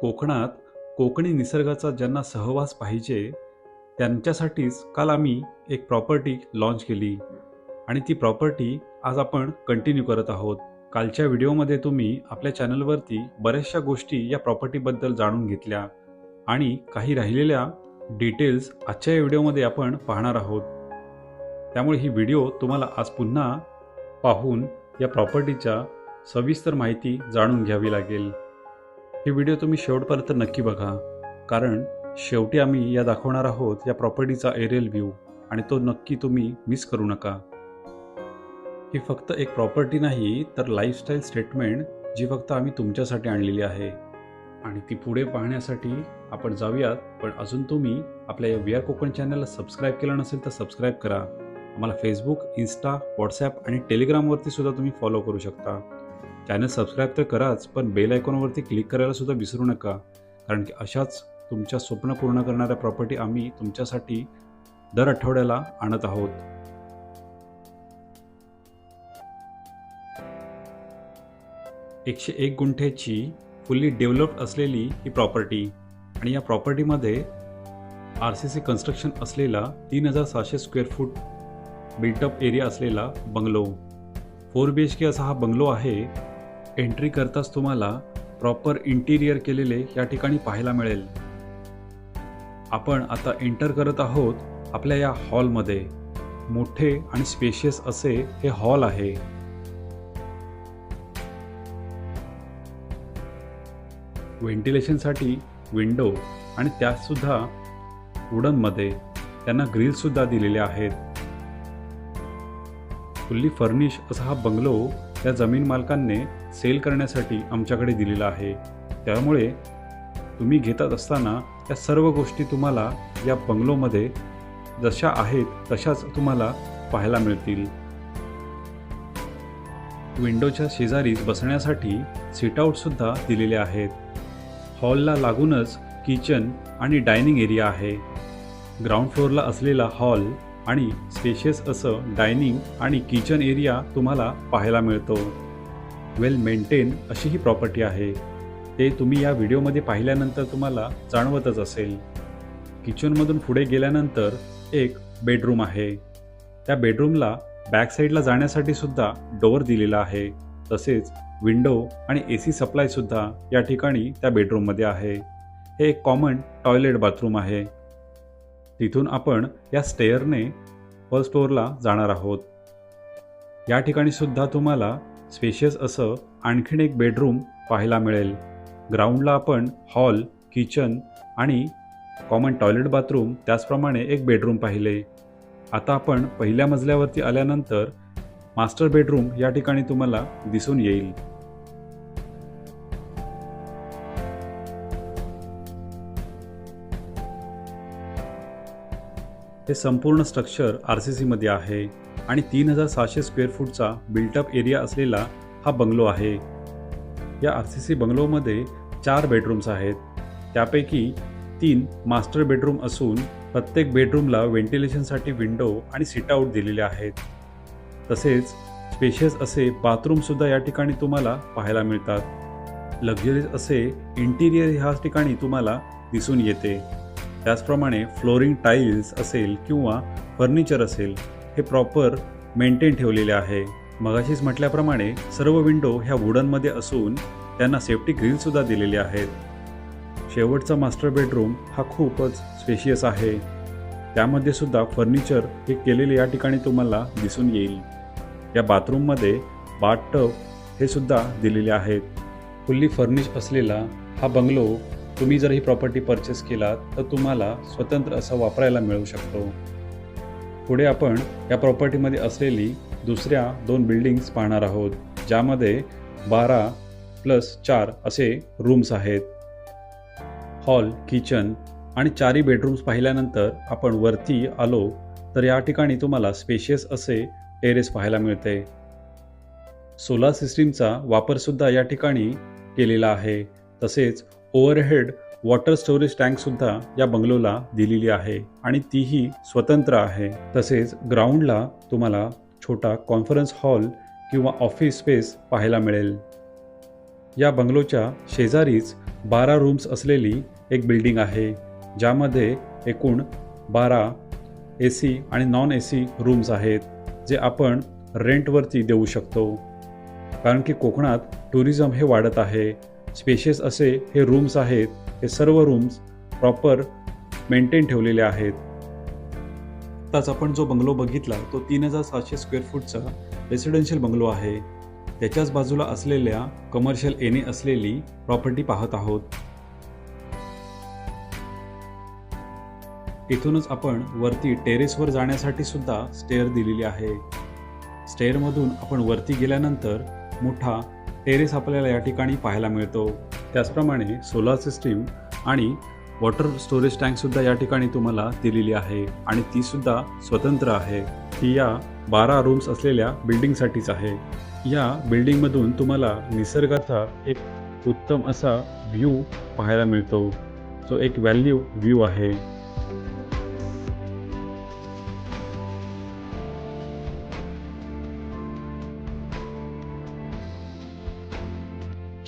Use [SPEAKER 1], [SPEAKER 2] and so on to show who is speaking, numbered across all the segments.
[SPEAKER 1] कोकणात कोकणी निसर्गाचा ज्यांना सहवास पाहिजे त्यांच्यासाठीच काल आम्ही एक प्रॉपर्टी लॉन्च केली. आणि ती प्रॉपर्टी आज आपण कंटिन्यू करत आहोत. कालच्या व्हिडिओमध्ये तुम्ही आपल्या चॅनलवरती बऱ्याचशा गोष्टी या प्रॉपर्टीबद्दल जाणून घेतल्या. आणि काही राहिलेल्या डिटेल्स आजच्या या व्हिडिओमध्ये आपण पाहणार आहोत. त्यामुळे ही व्हिडिओ तुम्हाला आज पुन्हा पाहून या प्रॉपर्टीच्या सविस्तर माहिती जाणून घ्यावी लागेल. हे व्हिडिओ तुम्ही शेवटपर्यंत नक्की बघा. कारण शेवटी आम्ही या दाखवणार आहोत या प्रॉपर्टीचा एरियल व्ह्यू आणि तो नक्की तुम्ही मिस करू नका. ही फक्त एक प्रॉपर्टी नाही तर लाईफस्टाईल स्टेटमेंट जी फक्त आम्ही तुमच्यासाठी आणलेली आहे. आणि ती पुढे पाहण्यासाठी आपण जाऊयात पण अजून तुम्ही आपल्या या वी आर कोकण चॅनलला सबस्क्राईब केलं नसेल तर सबस्क्राईब करा. आम्हाला फेसबुक इन्स्टा व्हॉट्सॲप आणि टेलिग्रामवरती सुद्धा तुम्ही फॉलो करू शकता. चॅनल सबस्क्राईब तर कराच पण बेल आयकॉनवरती क्लिक करायला सुद्धा विसरू नका. कारण की अशाच तुमच्या स्वप्न पूर्ण करणाऱ्या प्रॉपर्टी आम्ही तुमच्यासाठी दर आठवड्याला आणत आहोत. एकशे एक गुंठ्याची फुल्ली डेव्हलप्ड असलेली ही प्रॉपर्टी आणि या प्रॉपर्टीमध्ये आर सी सी कन्स्ट्रक्शन असलेला तीन हजार सहाशे square foot built up area असलेला bungalow four B H K असा हा बंगलो आहे. एंट्री करताच तुम्हाला प्रॉपर इंटिरियर केलेले या ठिकाणी पाहायला मिळेल. आपण आता एंटर करत आहोत आपल्या या हॉलमध्ये. मोठे आणि स्पेशियस असे हे हॉल आहे. व्हेंटिलेशनसाठी विंडो आणि त्यातसुद्धा वुडनमध्ये त्यांना ग्रिलसुद्धा दिलेले आहेत. फुल्ली फर्निश असा हा बंगलो त्या जमीन मालकांनी सेल करण्यासाठी आमच्याकडे दिलेला आहे. त्यामुळे तुम्ही घेतात असताना या सर्व गोष्टी तुम्हाला या बंगलोमध्ये जशा आहेत तशाच तुम्हाला पाहायला मिळतील. विंडोच्या शेजारीच बसण्यासाठी सिटआउटसुद्धा दिलेले आहेत. हॉलला लागूनच किचन आणि डायनिंग एरिया आहे. ग्राउंड फ्लोअरला असलेला हॉल आणि स्पेशियस असं डायनिंग आणि किचन एरिया तुम्हाला पाहायला मिळतो. वेल मेंटेन अशी ही प्रॉपर्टी आहे. ते तुम्ही या व्हिडिओमध्ये पाहिल्यानंतर तुम्हाला जाणवतच असेल. किचनमधून पुढे गेल्यानंतर एक बेडरूम आहे. त्या बेडरूमला बॅक साईडला जाण्यासाठी सुद्धा डोअर दिलेला आहे. तसेच विंडो आणि ए सी सप्लायसुद्धा या ठिकाणी त्या बेडरूममध्ये आहे. हे एक कॉमन टॉयलेट बाथरूम आहे. तिथून आपण या स्टेअरने फर्स्ट स्टोअरला जाणार आहोत. या ठिकाणी सुद्धा तुम्हाला स्पेशियस असं आणखीन एक बेडरूम पाहायला मिळेल. ग्राउंडला आपण हॉल किचन आणि कॉमन टॉयलेट बाथरूम त्याचप्रमाणे एक बेडरूम पाहिले. आता आपण पहिल्या मजल्यावरती आल्यानंतर मास्टर बेडरूम या ठिकाणी तुम्हाला दिसून येईल. हे संपूर्ण स्ट्रक्चर आर सी सीमध्ये आहे आणि तीन हजार सहाशे स्क्वेअर फूटचा बिल्टअप एरिया असलेला हा बंगलो आहे. या आर सी सी बंगलोमध्ये चार बेडरूम्स आहेत. त्यापैकी तीन मास्टर बेडरूम असून प्रत्येक बेडरूमला व्हेंटिलेशनसाठी विंडो आणि सिटआउट दिलेले आहेत. तसेच स्पेशियस असे बाथरूमसुद्धा या ठिकाणी तुम्हाला पाहायला मिळतात. लक्झरीज असे इंटिरियर ह्या ठिकाणी तुम्हाला दिसून येते. त्याचप्रमाणे फ्लोरिंग टाईल्स असेल किंवा फर्निचर असेल हे प्रॉपर मेंटेन ठेवलेले आहे. मगाशीच म्हटल्याप्रमाणे सर्व विंडो ह्या वुडनमध्ये असून त्यांना सेफ्टी ग्रिलसुद्धा दिलेले आहेत. शेवटचा मास्टर बेडरूम हा खूपच स्पेशियस आहे. त्यामध्ये सुद्धा फर्निचर हे केलेले या ठिकाणी तुम्हाला दिसून येईल. या बाथरूममध्ये बाथटब हे सुद्धा दिलेले आहेत. फुल्ली फर्निश असलेला हा बंगलो तुम्ही जर ही प्रॉपर्टी परचेस केलात तर तुम्हाला स्वतंत्र असं वापरायला मिळू शकतो. पुढे आपण या प्रॉपर्टीमध्ये असलेली दुसऱ्या दोन बिल्डिंग्स पाहणार आहोत ज्यामध्ये बारा प्लस चार असे रूम्स आहेत. हॉल किचन आणि चारही बेडरूम्स पाहिल्यानंतर आपण वरती आलो तर या ठिकाणी तुम्हाला स्पेशियस असे टेरेस पाहायला मिळते. सोलार सिस्टीमचा वापरसुद्धा या ठिकाणी केलेला आहे. तसेच ओव्हरहेड वॉटर स्टोरेज टँकसुद्धा या बंगलोला दिलेली आहे आणि तीही स्वतंत्र आहे. तसेच ग्राउंडला तुम्हाला छोटा कॉन्फरन्स हॉल किंवा ऑफिस स्पेस पाहायला मिळेल. या बंगलोच्या शेजारीच बारा रूम्स असलेली एक बिल्डिंग आहे ज्यामध्ये एकूण बारा ए सी आणि नॉन ए सी रूम्स आहेत जे आपण रेंटवरती देऊ शकतो. कारण की कोकणात टुरिझम हे वाढत आहे स्पेशियस असे हे रूम्स आहेत हे सर्व रूम्स प्रॉपर मेंटेन ठेवलेले आहेत. आत्ताच आपण जो बंगलो बघितला तो तीन हजार सातशे स्क्वेअर फूटचा रेसिडेन्शियल बंगलो आहे. त्याच्याच बाजूला असलेल्या कमर्शियल एने असलेली प्रॉपर्टी पाहत आहोत. इथूनच आपण वरती टेरेसवर जाण्यासाठी सुद्धा स्टेअर दिलेली आहे. स्टेअरमधून आपण वरती गेल्यानंतर मोठा टेरेस आपल्याला या ठिकाणी पाहायला मिळतो. त्याचप्रमाणे सोलार सिस्टीम आणि वॉटर स्टोरेज टँकसुद्धा या ठिकाणी तुम्हाला दिलेली आहे आणि तीसुद्धा स्वतंत्र आहे. ती या बारा रूम्स असलेल्या बिल्डिंगसाठीच आहे. या बिल्डिंगमधून तुम्हाला निसर्गाचा एक उत्तम असा व्ह्यू पाहायला मिळतो. जो एक व्हॅल्यू व्ह्यू आहे.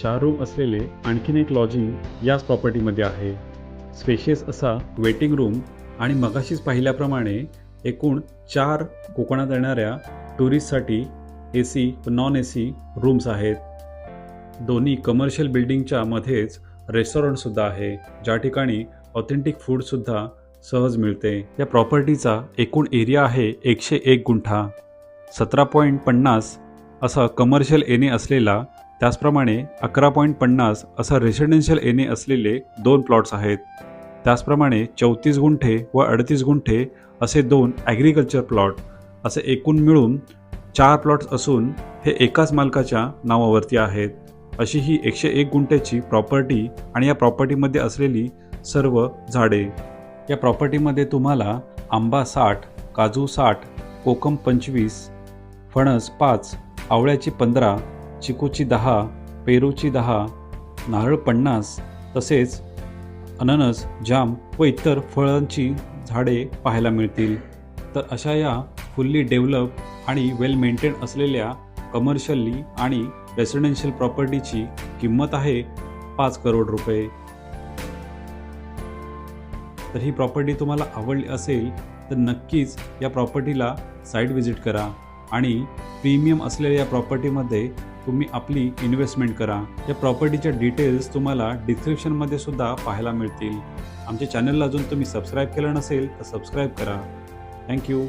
[SPEAKER 1] चार रूम असलेले आणखीन एक लॉजिंग याच प्रॉपर्टीमध्ये आहे. स्पेशियस असा वेटिंग रूम आणि मगाशीच पाहिल्याप्रमाणे एकूण चार कोकणात येणाऱ्या टुरिस्टसाठी ए सी व नॉन ए सी रूम्स आहेत. दोन्ही कमर्शियल बिल्डिंगच्या मध्येच रेस्टॉरंटसुद्धा आहे. ज्या ठिकाणी ऑथेंटिक फूडसुद्धा सहज मिळते. या प्रॉपर्टीचा एकूण एरिया आहे एकशे एक गुंठा. सतरा पॉईंट पन्नास असा कमर्शियल एने असलेला त्याचप्रमाणे अकरा पॉईंट पन्नास असा रेसिडेन्शियल एने असलेले दोन प्लॉट्स आहेत. त्याचप्रमाणे चौतीस गुंठे व अडतीस गुंठे असे दोन ॲग्रिकल्चर प्लॉट असे एकूण मिळून चार प्लॉट्स असून हे एकाच मालकाच्या नावावरती आहेत. अशी ही एकशे एक गुंठ्याची प्रॉपर्टी आणि या प्रॉपर्टीमध्ये असलेली सर्व झाडे. या प्रॉपर्टीमध्ये तुम्हाला आंबा साठ काजू साठ कोकम पंचवीस फणस पाच आवळ्याची पंधरा चिकूची दहा पेरूची दहा नारळ पन्नास तसेच अननस जाम व इतर फळांची झाडे पाहायला मिळतील. तर अशा या फुल्ली डेव्हलप आणि वेल मेंटेन असलेल्या कमर्शियली आणि रेसिडेन्शियल प्रॉपर्टीची किंमत आहे पाच करोड रुपये. तर ही प्रॉपर्टी तुम्हाला आवडली असेल तर नक्कीच या प्रॉपर्टीला साईट व्हिजिट करा आणि प्रीमियम असलेल्या या प्रॉपर्टीमध्ये तुम्ही आपली इन्व्हेस्टमेंट करा. या प्रॉपर्टीच्या डिटेल्स तुम्हाला डिस्क्रिप्शनमध्ये सुद्धा पाहायला मिळतील. आमच्या चॅनलला अजून तुम्ही सबस्क्राईब केलं नसेल तर सबस्क्राईब करा. थँक्यू